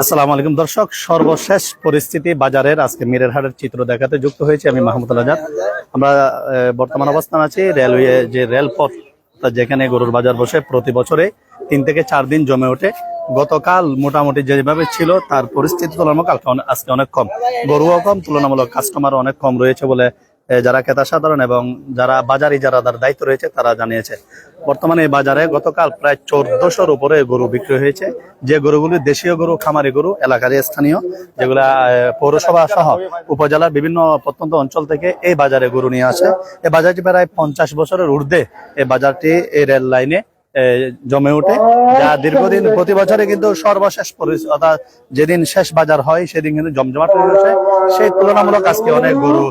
আসসালামু আলাইকুম দর্শক, সর্বশেষ পরিস্থিতি বাজারের আজকে মিরের হাটের চিত্র দেখাতে যুক্ত হয়েছে আমি মাহমুদুল আজাদ। আমরা বর্তমান অবস্থান আছি রেলওয়ে, যে রেলপথ যেখানে গরুর বাজার বসে প্রতি বছরে তিন থেকে চার দিন জমে ওঠে। গতকাল মোটামুটি যেভাবে ছিল, তার পরিস্থিতি তুলনামূলক আজকে অনেক কম। গরুও কম, তুলনামূলক কাস্টমার অনেক কম রয়েছে বলে যারা ক্রেতা সাধারণ এবং যারা বাজারি যারা তার দায়িত্ব রয়েছে, তারা জানিয়েছে, বর্তমানে বাজারে গতকাল প্রায় চোদ্দশোর উপরে গরু বিক্রি হয়েছে। যে গরুগুলি দেশীয় গরু, খামারি গরু এলাকার স্থানীয়, যেগুলা পৌরসভা সহ উপজেলার বিভিন্ন প্রত্যন্ত অঞ্চল থেকে এই বাজারে গরু নিয়ে আসে। এই বাজারটি প্রায় পঞ্চাশ বছরের ঊর্ধ্বে এই বাজারটি এই রেল লাইনে জমে ওঠে। যা দীর্ঘদিন প্রতি বছরে কিন্তু সর্বশেষ অর্থাৎ যেদিন শেষ বাজার হয় সেদিন কিন্তু জমজমাট হয়ে গেছে সেই তুলনামূলক আজকে অনেক গরু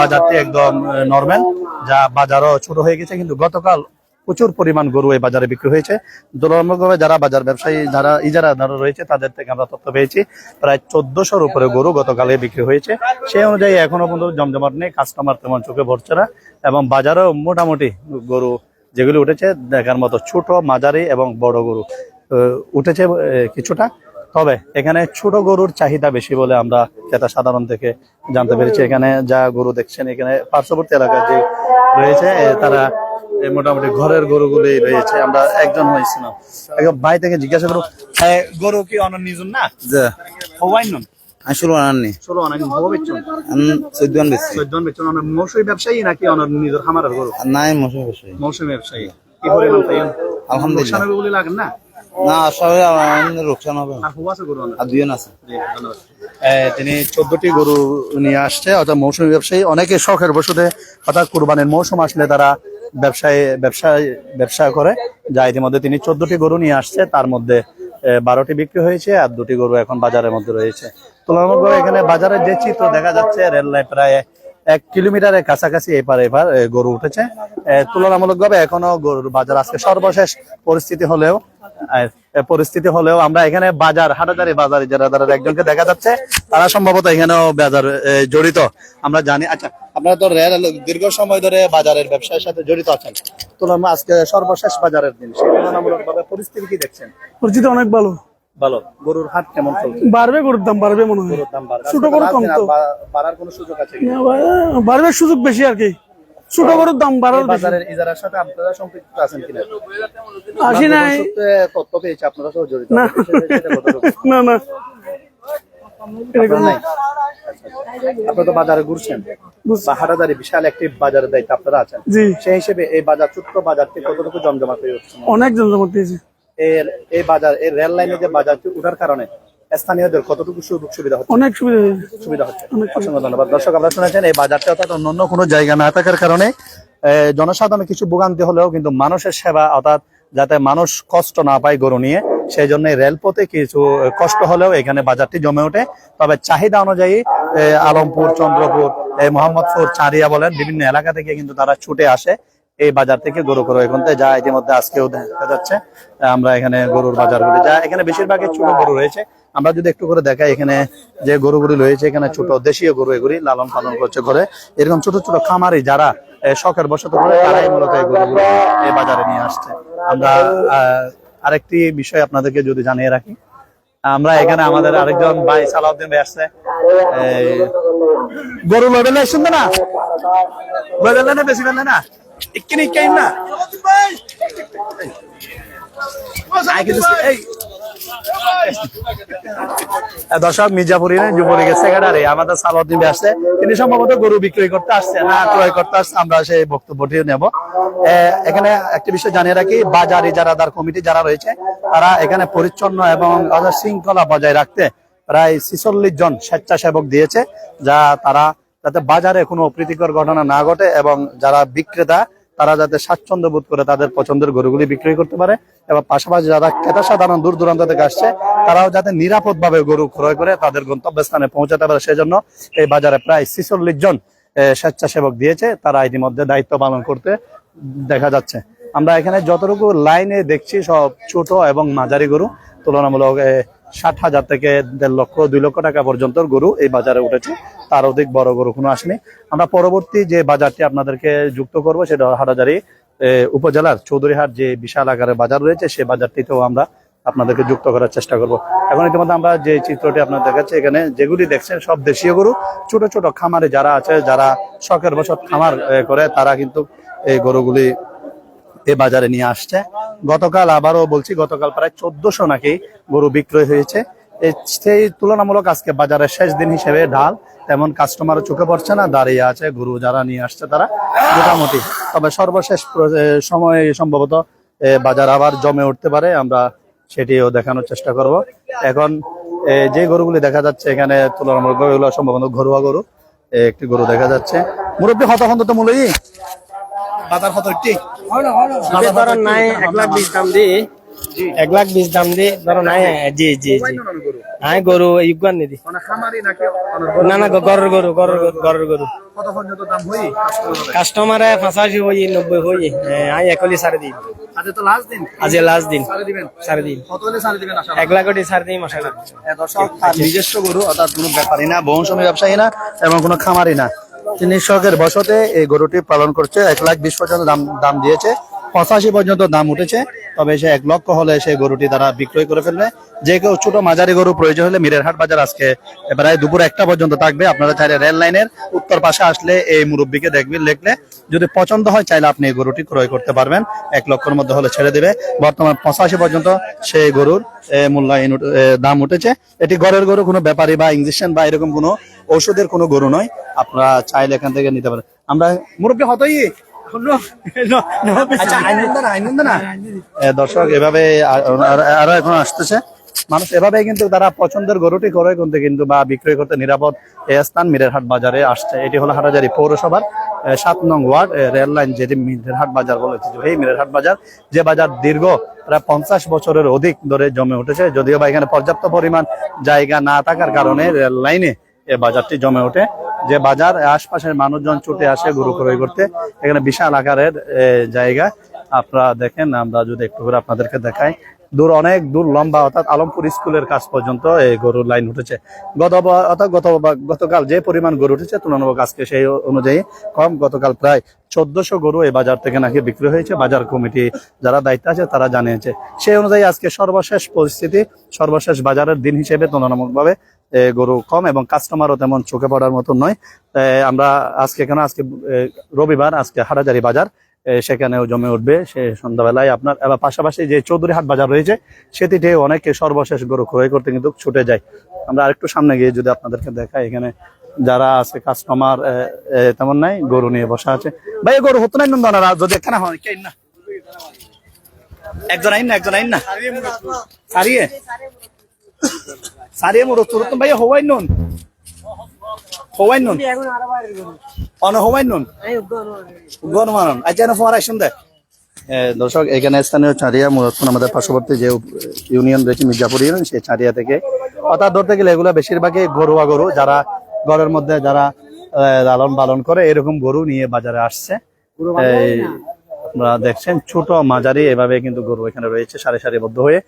বাজারটি একদম নর্মাল। যা বাজারও ছোট হয়ে গেছে কিন্তু গতকাল প্রচুর পরিমাণ গরু এই বাজারে বিক্রি হয়েছে। তুলনামূলকভাবে যারা বাজার ব্যবসায়ী যারা ইজারাদার রয়েছে তাদের থেকে আমরা তথ্য পেয়েছি প্রায় চোদ্দশোর উপরে গরু গতকালে বিক্রি হয়েছে। সেই অনুযায়ী এখনও পর্যন্ত জমজমাট নেই কাস্টমার তেমন চোখে ভরছে না। এবং বাজারেও মোটামুটি গরু যেগুলি উঠেছে দেখার মতো ছোট মাঝারি এবং বড় গরু। উঠেছে কিছুটা। তবে এখানে ছোট গরুর চাহিদা বেশি বলে আমরা ক্রেতা সাধারণ থেকে জানতে পেরেছি। এখানে যা গরু দেখছেন এখানে পার্শ্ববর্তী এলাকায় যে রয়েছে তারা মোটামুটি ঘরের গরুগুলি রয়েছে। আমরা একজন হয়েছিলাম। ভাই থেকে জিজ্ঞাসা করো এ, গরু কি অনন্য নিজুন না? আমি ষোলো ষোলো বেচুন? আমি চোদ্দ আন চোদ্দ বেচুন। অনেক মৌসুমী ব্যবসায়ী নাকি নিজের খামারের গরু? নাই মৌসুমি বেশি মৌসুমী ব্যবসায়ী। কি পরিমাণ আলহামদুলিল্লাহ। লাগেন না? আসলে আমার লোকসান হবে। আর দুজন আছে তিনি চোদ্দটি গরু নিয়ে আসছে অর্থাৎ মৌসুমী ব্যবসায়ী। অনেকে শখের বসুতে অর্থাৎ কুরবানের মৌসুম আসলে তারা ব্যবসায় ব্যবসায় ব্যবসা করে। যা ইতিমধ্যে তিনি চোদ্দটি গরু নিয়ে আসছে তার মধ্যে বারোটি বিক্রি হয়েছে আর দুটি গরু এখন বাজারের মধ্যে রয়েছে। তুলনামূলকভাবে এখানে বাজারের যে চিত্র দেখা যাচ্ছে, রেল প্রায় এক কিলোমিটারের কাছাকাছি এপার এপার গরু উঠেছে। তুলনামূলকভাবে এখনও গরুর বাজার আজকে সর্বশেষ পরিস্থিতি হলেও পরিস্থিতি হলেও আমরা এখানে বাজার হাটাজারি বাজারে যারা যারা একজনকে দেখা যাচ্ছে, তারা সম্ভবত এখানেও বাজার জড়িত। আমরা জানি আচ্ছা আপনারা তো রেল দীর্ঘ সময় ধরে বাজারের ব্যবসার সাথে জড়িত আছেন। তুলনা আজকে সর্বশেষ বাজারের দিন, সেই তুলনামূলক ভাবে পরিস্থিতি কি দেখছেন? পরিস্থিতি অনেক ভালো। ভালো। গরুর হাট কেমন চলছে? বাড়বে গরুর দাম বাড়বে মনে হয়। গরুর দাম বাড়বে। ছোট গরু কম তো। বাড়ার কোনো সুযোগ আছে কি? বাড়বে সুযোগ বেশি আর কি। ছোট গরুর দাম বাড়ার বাজারের ইজারার সাথে আপনারা সম্পৃক্ত আছেন কিনা? আসি নাই। তথ্য পেয়েছি আপনারা সহ জড়িত। না। না না। নাই? আপনি তো বাজারে ঘুরছেন। হাটাদারি বিশাল একটি বাজারের দায়িত্ব আপনারা আছেন। সেই হিসেবে এই বাজার ছোট্ট বাজারটি কতটুকু উঠছে? অনেক জমজমাট পেয়েছে এর এই বাজার এই রেল লাইনে যে বাজারটি উঠার কারণে স্থানীয়দের কতটুকু সুযোগ সুবিধা হচ্ছে? অনেক সুবিধা সুবিধা হচ্ছে। অসংখ্য ধন্যবাদ। দর্শক আপনারা শুনেছেন এই বাজারটা অর্থাৎ অন্য কোনো জায়গা না থাকার কারণে জনসাধারণের কিছু ভোগান্তি হলেও কিন্তু মানুষের সেবা অর্থাৎ যাতে মানুষ কষ্ট না পায় গরু নিয়ে সেই জন্য রেলপথে কিছু কষ্ট হলেও এখানে বাজারটি জমে ওঠে। তবে চাহিদা অনুযায়ী আলমপুর চন্দ্রপুর এই মোহাম্মদপুর চারিয়া বলেন বিভিন্ন এলাকা থেকে কিন্তু তারা ছুটে আসে। এই বাজার থেকে গরু ক্রয় করতে যা ইতিমধ্যে আজকেও দেখা যাচ্ছে। আমরা এখানে গরুর বাজারগুলি যা এখানে বেশিরভাগই ছোট গরু রয়েছে। আমরা যদি একটু করে দেখাই এখানে যে গরুগুলি রয়েছে, এখানে ছোট দেশীয় গরু এগুলি লালন পালন করছে ঘরে। এরকম ছোট ছোট খামারি যারা শখের বসত করে তারাই মূলত এই গরুগুলো এই বাজারে নিয়ে আসছে। আমরা আরেকটি বিষয় আপনাদেরকে যদি জানিয়ে রাখি, আমরা এখানে আমাদের আরেকজন ভাই সালাউদ্দিন ভাই আসছে। গরু লবেল শুনবে না? লবেল না বেশি না? কিন্তু এই দর্শক মির্জাপুরি যুবলীগের সেক্রেটারি আমাদের সালাউদ্দিন আসছে। তিনি সম্ভবত গরু বিক্রয় করতে আসছে না ক্রয় করতে আসছে, আমরা সেই বক্তব্যটি নেব। এখানে একটি বিষয় জানিয়ে রাখি, বাজার ইজারাদার কমিটি যারা রয়েছে, তারা এখানে পরিচ্ছন্ন এবং শৃঙ্খলা বজায় রাখতে প্রায় ছিচল্লিশ জন স্বেচ্ছাসেবক দিয়েছে, যা তারা যাতে বাজারে কোনো অপ্রীতিকর ঘটনা না ঘটে এবং যারা বিক্রেতা, তারা যাতে স্বাচ্ছন্দ্য বোধ করে তাদের পছন্দের গরুগুলি বিক্রয় করতে পারে এবং পাশাপাশি যারা ক্রেতা সাধারণ দূর দূরান্ত থেকে আসছে, তারাও যাতে নিরাপদ ভাবে গরু ক্রয় করে তাদের গন্তব্যস্থানে পৌঁছাতে পারে। সেজন্য এই বাজারে প্রায় ছিচল্লিশ জন স্বেচ্ছাসেবক দিয়েছে। তারা ইতিমধ্যে দায়িত্ব পালন করতে দেখা যাচ্ছে। আমরা এখানে যতটুকু লাইনে দেখছি সব ছোট এবং মাঝারি গরু, তুলনামূলক ষাট হাজার থেকে দেড় লক্ষ, দুই লক্ষ টাকা পর্যন্ত গরু এই বাজারে উঠেছে। তার অধিক বড় গরু কোনো আসেনি। আমরা পরবর্তী যে বাজারটি আপনাদেরকে যুক্ত করব, সেটা হাটাজারি উপজেলার চৌধুরীহাট যে বিশাল আকারের বাজার রয়েছে, সে বাজারটিতেও আমরা আপনাদেরকে যুক্ত করার চেষ্টা করব। এখন ইতিমধ্যে আমরা যে চিত্রটি আপনার দেখাচ্ছি, এখানে যেগুলি দেখছেন সব দেশীয় গরু। ছোট ছোট খামারে যারা আছে, যারা শখের বছর খামার করে, তারা কিন্তু এই গরুগুলি এ বাজারে নিয়ে আসছে। গতকাল আবারও বলছি, গতকাল প্রায় চোদ্দশো নাকি গরু বিক্রয় হয়েছে। সেই তুলনামূলক আজকে বাজারের শেষ দিন হিসেবে ঢাল, তেমন কাস্টমারও চোখে পড়ছে না, দাঁড়িয়ে আছে গরু যারা নিয়ে আসছে তারা মোটামুটি। তবে সর্বশেষ সময়ে সম্ভবত বাজার আবার জমে উঠতে পারে, আমরা সেটিও দেখানোর চেষ্টা করব। এখন যে গরুগুলি দেখা যাচ্ছে এখানে তুলনামূলক সম্ভবত ঘরোয়া গরু একটি গরু দেখা যাচ্ছে। মুরব্বী হত হন্ত তো মূলই? বাজার একটি ধরো নাই এক লাখ বিশ দাম দি। এক লাখ বিশ দাম দি ধরো নাই জি জি জি। নাই গরু ইউগান নিদি। না না গরুর গরু গরুর গরু গরুর গরু। কাস্টমারে পঁচাশি হই নব্বই হই আই একলি সাড়ে দিন। আজ লাস্ট দিন। সাড়ে দিন এক লাখ কোটি সাড়ে দিন মশা তার নিজস্ব গরু অর্থাৎ কোনো ব্যাপারী না বংশমী ব্যবসায়ী না এবং কোনো খামারি না। তিনি শখের বসতে এই গরুটি পালন করছে। এক লাখ বিশ পর্যন্ত দাম দাম দিয়েছে। পঁচাশি পর্যন্ত দাম উঠেছে। তবে সে এক লক্ষ হলে সেই গরুটি তারা বিক্রয় করে ফেলবে। যে কেউ ছোট মাঝারি গরু প্রয়োজন হলে মিরেরহাট বাজার আজকে প্রায় দুপুর একটা পর্যন্ত থাকবে। আপনারা চাইলে রেল লাইনের উত্তর পাশে আসলে এই মুরব্বীকে দেখবেন, দেখলে যদি পছন্দ হয় চাইলে আপনি এই গরুটি ক্রয় করতে পারবেন। এক লক্ষের মধ্যে হলে ছেড়ে দেবে। বর্তমান পঁচাশি পর্যন্ত সেই গরুর মূল্যায়ন দাম উঠেছে। এটি ঘরের গরু, কোনো ব্যাপারী বা ইঞ্জেকশন বা এরকম কোনো ঔষধের কোনো গরু নয় আপনারা চাইলে এখান থেকে নিতে পারেন। আমরা মুরব্বী হতই। আচ্ছা, দর্শক এভাবে আরও এখন আসতেছে। মানুষ এভাবে কিন্তু তারা পছন্দের গরুটি করে করতে কিন্তু বা বিক্রয় করতে নিরাপদ এ স্থান মিরেরহাট বাজারে আসছে। এটি হলো হাটাজারি পৌরসভার সাত নং ওয়ার্ড রেল লাইন যেটি মিরেরহাট বাজার বলে এই মিরেরহাট বাজার যে বাজার দীর্ঘ প্রায় পঞ্চাশ বছরের অধিক ধরে জমে উঠেছে যদিও বা এখানে পর্যাপ্ত পরিমাণ জায়গা না থাকার কারণে রেল লাইনে এ বাজারটি জমে ওঠে। যে বাজার, আশপাশের মানুষজন ছুটে আসে গরু ক্রয় করতে। এখানে বিশাল আকারের জায়গা। আপনারা দেখেন, আমরা যদি একটু করে আপনাদেরকে দেখাই। দূর অনেক দূর লম্বা, অর্থাৎ আলমপুর স্কুলের কাছ পর্যন্ত এই গরুর লাইন উঠেছে। গত অর্থাৎ গত গতকাল যে পরিমাণ গরু উঠেছে, তুলনামূলক আজকে সেই অনুযায়ী কম। গতকাল প্রায় চোদ্দশো গরু এই বাজার থেকে নাকি বিক্রি হয়েছে। বাজার কমিটি যারা দায়িত্ব আছে, তারা জানিয়েছে। সেই অনুযায়ী আজকে সর্বশেষ পরিস্থিতি, সর্বশেষ বাজারের দিন হিসেবে তুলনামূলকভাবে গরু কম এবং কাস্টমারও তেমন চোখে পড়ার মতন নয়। আমরা আজকে কেন? আজকে রবিবার, আজকে হাটাজারি বাজার। সেখানেও জমে উঠবে সে সন্ধ্যাবেলায় আপনার। এবার পাশাপাশি যে চৌধুরী হাট বাজার রয়েছে সেটিতে অনেকে সর্বশেষ গরু ক্রয় করতে কিন্তু ছুটে যায়। আমরা আরেকটু সামনে গিয়ে যদি আপনাদেরকে দেখাই, এখানে যারা আছে কাস্টমার তেমন নাই, গরু নিয়ে বসা আছে। ভাই গরু হতো না নন্দনারা যদি এখানে হয়, কে না? একজন আইন না, একজন আইন না? সারিয়ে? সারিয়ে মোড় তোর ভাই হওয়াই নুন। হওয়াই নুন। অন হওয়াই নুন। গণমানন আচ্ছা না ফোয়ার আসুন দেখ দর্শক এখানে স্থানীয় আমাদের পার্শ্ববর্তী যে ইউনিয়ন রয়েছে মির্জাপুর ইউনিয়ন সেই চারিয়া থেকে। অর্থাৎ ধরতে গেলে এগুলো বেশিরভাগই গরুয়া গরু যারা ঘরের মধ্যে যারা আহ, লালন পালন করে এরকম গরু নিয়ে বাজারে আসছে। আপনারা দেখছেন, ছোট মাঝারি এভাবে কিন্তু গরু এখানে রয়েছে, সারি সারিবদ্ধ হয়ে।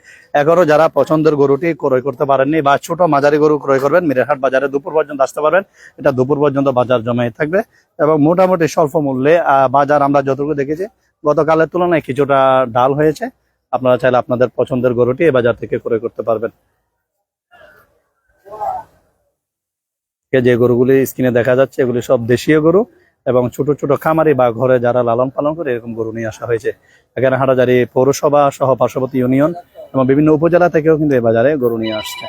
এগারো যারা পছন্দের গরুটি ক্রয় করতে পারেননি বা ছোট মাঝারি গরু ক্রয় করবেন, মিরেরহাট বাজারে দুপুর পর্যন্ত আসতে পারবেন। এটা দুপুর পর্যন্ত বাজার জমাই থাকবে এবং মোটামুটি স্বল্প মূল্যে বাজার আমরা যতটুকু দেখেছি, গতকালের তুলনায় কিছুটা ডাল হয়েছে। আপনারা চাইলে আপনাদের পছন্দের গরুটি এই বাজার থেকে ক্রয় করতে পারবেন। যে গরুগুলি স্ক্রিনে দেখা যাচ্ছে, এগুলি সব দেশীয় গরু। এবং ছোট ছোট খামারি বা ঘরে যারা লালন পালন করে এরকম গরু নিয়ে আসা হয়েছে। এখানে হাটাজারি পৌরসভা সহ পার্শ্ববর্তী ইউনিয়ন এবং বিভিন্ন উপজেলা থেকেও কিন্তু এই বাজারে গরু নিয়ে আসছে।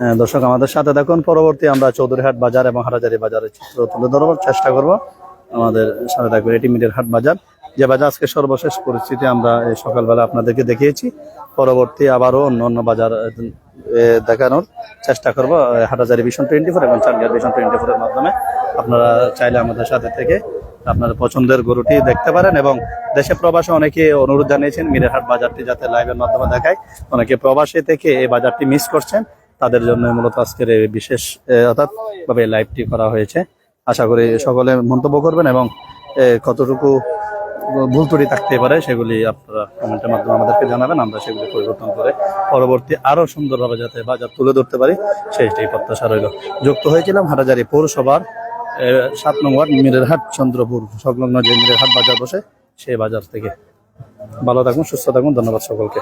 হ্যাঁ, দর্শক আমাদের সাথে দেখুন পরবর্তী আমরা চৌধুরীহাট বাজার এবং হাটাজারি বাজারের চিত্র তুলে ধরবার চেষ্টা করব। আমাদের সাথে থাকবে এটি মিডিয়ার হাট বাজার। যে বাজার আজকে সর্বশেষ পরিস্থিতি আমরা এই সকালবেলা আপনাদেরকে দেখিয়েছি। পরবর্তী আবারও অন্য অন্য বাজার দেখানোর চেষ্টা করব হাটাজারি ভিশন টোয়েন্টি ফোর এবং চারগার ভিশন টোয়েন্টি ফোরের মাধ্যমে। আপনারা চাইলে আমাদের সাথে থেকে আপনার পছন্দের গরুটি দেখতে পারেন এবং দেশে প্রবাসে অনেকে অনুরোধ জানিয়েছেন মিরেরহাট বাজারটি যাতে লাইভের মাধ্যমে দেখায়। অনেকে প্রবাসে থেকে এই বাজারটি মিস করছেন। তাদের জন্য মূলত আজকের এই বিশেষ অর্থাৎ ভাবে লাইভটি করা হয়েছে। আশা করি সকলে মন্তব্য করবেন এবং কতটুকু ভুল ত্রুটি থাকতে পারে, সেগুলি আপনারা কমেন্টের মাধ্যমে আমাদেরকে জানাবেন, আমরা সেগুলি পরিবর্তন করে পরবর্তী আরও সুন্দরভাবে যাতে বাজার তুলে ধরতে পারি, সেইটাই প্রত্যাশা রইল। যুক্ত হয়েছিলাম হাটাজারি পৌরসভার সাত নম্বর মিরেরহাট, চন্দ্রপুর সংলগ্ন যে মিরেরহাট বাজার বসে সেই বাজার থেকে। ভালো থাকুন, সুস্থ থাকুন, ধন্যবাদ সকলকে।